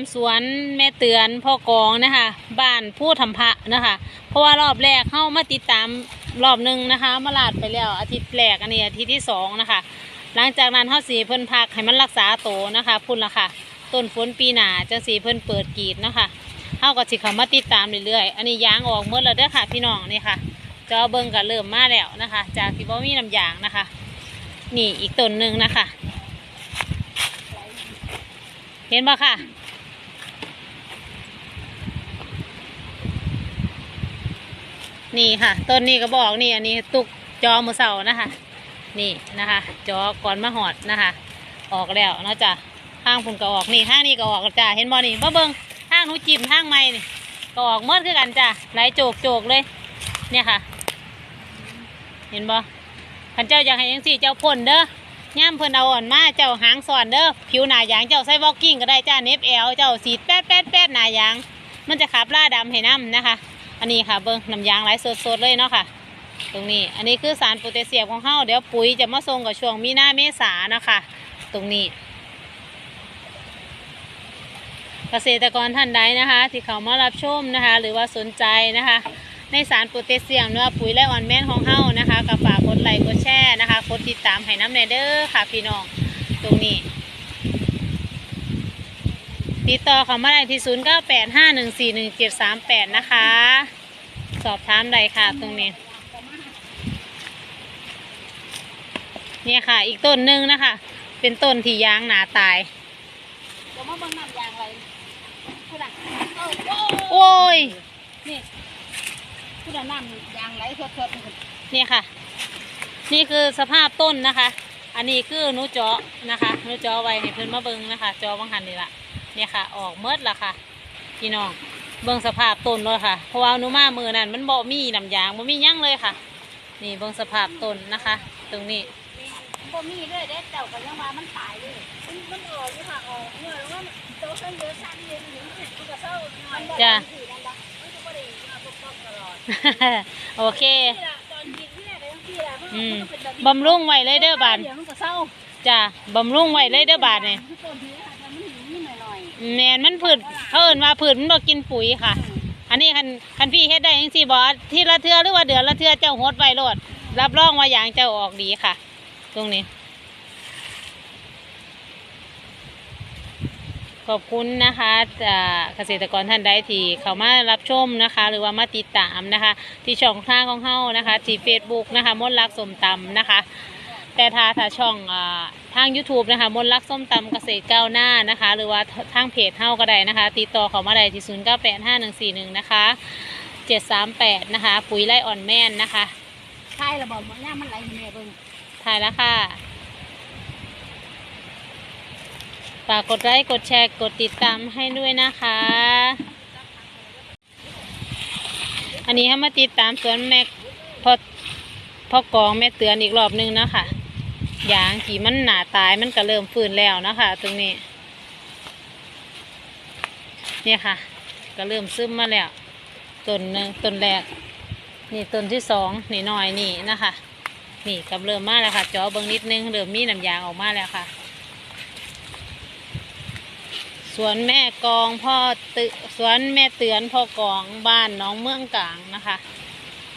ามสวนแม่เตือนพ่อกองนะคะบ้านผู้ทำพระนะคะ เพราะว่ารอบแรกเข้ามาติดตามรอบหนึ่งนะคะ มาลาดไปแล้วอาทิตย์แรกอันนี้อาทิตย์ที่สองนะคะ หลังจากนั้นเข้าสีเพิ่นพักให้มันรักษาโตนะคะพุ่นละค่ะต้นฝนปีหนาจังสีเพิ่นเปิดกีดนะคะเข้าก็สิเขามาติดตามเรื่อยๆอันนี้ยางออกเมื่อแล้วเด้อค่ะ พี่น้องนี่ค่ะจอเบิ้งก็เริ่มมาแล้วนะคะ จากที่บ่มีน้ำยางนะคะ นี่อีกต้นหนึ่งนะคะ เห็นปะค่ะ นี่ค่ะ ต้นนี้ก็บอกนี่อันนี้ตุกจอมือเสานะคะ นี่นะคะ จอก่อนมาหอดนะคะ ออกแล้วเนาะจ้ะข้างพุ่นก็ออกนี่ข้างนี้ก็ออกจ้ะเห็นบ่นี่มาเบิงข้างหนูจิมข้างไม่นี่ก็ออกเมื่อคือกันจ้ะไหลโจกโจกเลย เนี่ยค่ะ เห็นบ่ขันเจ้าอยากให้ยังสี่เจ้าพ่นเด้อย่ามเพิ่นเอาอ่อนมาเจ้าหางสอนเด้อผิวหนายางเจ้าใส่บอกกิ้งก็ได้จ้าเน็บแอลเจ้าสีแป๊ดแป๊ดแป๊ดหนายาง มันจะขับล่าดำให้น้ำนะคะ อันนี้ค่ะเบิ้งน้ำยางไหลสดๆเลยเนาะค่ะ ตรงนี้อันนี้คือสารโพแทสเซียมของเฮาเดี๋ยวปุ๋ยจะมาส่งกับช่วงมีนาเมษานะคะตรงนี้ เกษตรกรท่านใดนะคะ ที่เขามารับชมนะคะ หรือว่าสนใจนะคะ ในสารโพแทสเซียมหรือว่าปุ๋ยและอ่อนแม่นของเฮานะคะก็ฝากกดไลค์กดแชร์นะคะกดติดตามให้น้ำแนเด้อค่ะพี่น้องตรงนี้ ติดต่อเขามาได้ที่ 0 9 8 5 1 4 1 7 3 8 นะคะ สอบถามใดค่ะตรงนี้ เนี่ยค่ะ อีกต้นหนึ่งนะคะ เป็นต้นที่ยางหนาตายเดี๋ยวมาเบิ่งน้ำยางไรผู้ใดเอาโอ้โอ้ย นี่ผู้ใดน้ำยางไหลสดๆนี่เนี่ยค่ะ นี่คือสภาพต้นนะคะ อันนี้คือหนูเจาะนะคะหนูเจาะไว้ให้เพื่อนมาเบิงนะคะเจาะบางหันนี่ละ เนี่ยค่ะ ออกเมิดละค่ะ พี่น้องเบิ่งสภาพต้นเลยค่ะ เพราะว่าหนูมามือนั่นมันบ่มีน้ำยางบ่มีหยั่งเลยค่ะ นี่เบิ่งสภาพต้นนะคะ ตรงนี้บ่มีเลยเด้เจ้าก็ยังว่ามันตายเลยมันมันออกอยู่ค่ะออกเมื่อแล้วมันโตขึ้นเยอะชั้นเยอะหนึ่งมันก็เศร้าหน่อยจ้ะมันก็บ่ได้มาปกป้องตลอดโอเคนี่ล่ะตอนกินที่แรกเลยที่ล่ะมันอืมก็เป็นแบบบำรุงไว้เลยเด้อบานเดี๋ยวมันก็เศร้าจ้ะบำรุงไว้เลยเด้อบาทนี่ต้นนี้ แมนมันผืดเขาเอิ้นว่าผืดมันบ่กินปุ๋ยค่ะ อันนี้คันคันพี่เฮ็ดได้จังซี่บ่ที่ละเทือหรือว่าเดือนละเทือเจ้าโฮดไวโลดรับรองว่าอย่างเจ้าออกดีค่ะ ตรงนี้ ขอบคุณนะคะจากเกษตรกรท่านใดที่เข้ามารับชมนะคะ หรือว่ามาติดตามนะคะ ที่ช่องทางของเฮานะคะ ที่ Facebook นะคะมนต์รักสมตำนะคะ แต่ถ้าถ้าช่องอาทาง YouTube นะคะมนต์รักส้มตำเกษตรก้าวหน้านะคะ หรือว่าทางเพจเฮาก็ได้นะคะ ติดต่อเขามาได้ที่0 9 8 5 1 4 1นะคะ738นะคะ ปุ๋ยไร่อ่อนแม่นนะคะใช่ระบอกมันย่ามันไหลอยู่เนี่ยเบิ่งถ่ายแล้วค่ะฝากกดไลค์กดแชร์กดติดตามให้ด้วยนะคะ อันนี้ให้มาติดตามสวนแม่พอพ่อกองแม่เตือนอีกรอบหนึงนะคะ ยางที่มันหนาตายมันก็เริ่มฟื้นแล้วนะคะ ตรงนี้ เนี่ยค่ะ ก็เริ่มซึมมาแล้วต้นหนึ่งต้นแรก นี่ต้นที่สองนี่หน่อยนี่นะคะ นี่กำเริ่มมาแล้วค่ะจอเบิ้งนิดนึงเริ่มมีน้ำยางออกมาแล้วค่ะ สวนแม่กองพ่อตึสวนแม่เตือนพ่อกองบ้านน้องเมืองกลางนะคะ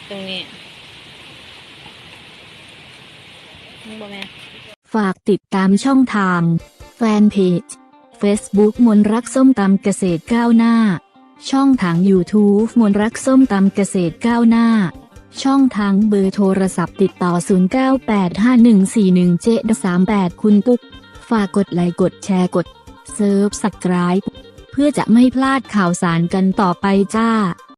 ตรงนี้นี่บ่แม่น ฝากติดตามช่องทาง แฟนเพจ Facebook มนรักส้มตำเกษตรก้าวหน้า ช่องทาง YouTube มนรักส้มตำเกษตรก้าวหน้า ช่องทางเบอร์โทรศัพท์ติดต่อ 0985141738 คุณตุ๊ก ฝากกดไลค์กดแชร์กดเซิร์ฟสไครเพื่อจะไม่พลาดข่าวสารกันต่อไปจ้า